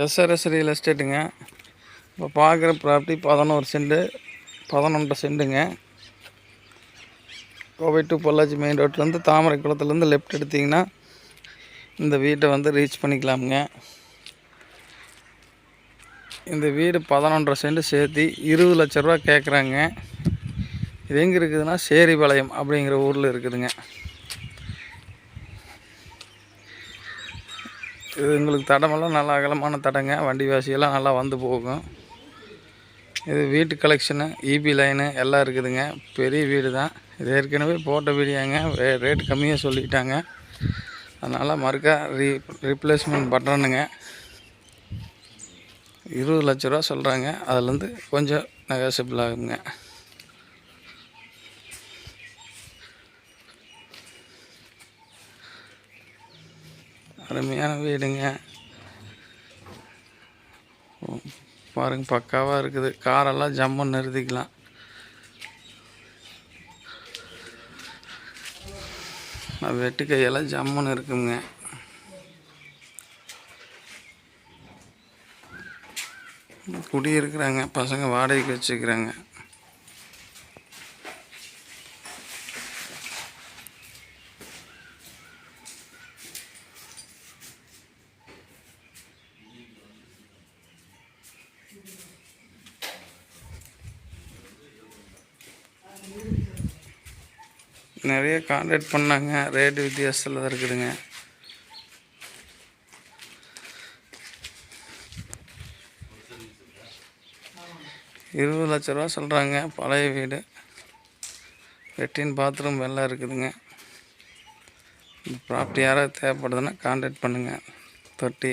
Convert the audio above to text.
SRS real எஸ்டேட்டுங்க இப்போ பார்க்குற property பதினோரு சென்ட்டு பதினொன்றரை சென்ட்டுங்க கோவை டு பொள்ளாச்சி மெயின் ரோட்லேருந்து தாமரை குளத்துலேருந்து லெஃப்ட் எடுத்திங்கன்னா இந்த வீட்டை வந்து ரீச் பண்ணிக்கலாமுங்க. இந்த வீடு பதினொன்றரை சென்ட் சேர்த்து இருபது லட்ச ரூபா கேட்குறாங்க இது எங்கே இருக்குதுன்னா சேரிபாளையம் அப்படிங்கிற ஊரில் இருக்குதுங்க. இது உங்களுக்கு தடமெல்லாம் நல்லா அகலமான தடங்க வண்டி வாசியெல்லாம் நல்லா வந்து போகும். இது வீட்டு கலெக்ஷனு இபி லைனு எல்லாம் இருக்குதுங்க. பெரிய வீடு தான் இது ஏற்கனவே போட்ட வீடியோங்க. ரேட் கம்மியாக சொல்லிட்டாங்க. அதனால் மறுக்கா ரீ ரீப்ளேஸ்மெண்ட் பண்ணுறேனுங்க இருபது லட்ச ரூபா சொல்கிறாங்க அதுலேருந்து கொஞ்சம் நெகோசியபிள் ஆகுங்க. அருமையான வீடுங்க. பாருங்க பக்காவாக இருக்குது. காரெல்லாம் ஜம்முன்னு நிறுத்திக்கலாம். வெட்டு கையெல்லாம் ஜம்முன்னு இருக்குங்க. குடியிருக்கிறாங்க பசங்க வாடகைக்கு வச்சுக்கிறாங்க. நிறைய கான்டாக்ட் பண்ணாங்க. ரேட்டு வித்தியாசத்தில் தான் இருக்குதுங்க. இருபது லட்ச ரூபா சொல்கிறாங்க பழைய வீடு. லெட்டின் பாத்ரூம் எல்லாம் இருக்குதுங்க. இந்த ப்ராப்பர்ட்டி யாராவது தேவைப்படுதுன்னா கான்டாக்ட் பண்ணுங்கள் தொட்டி.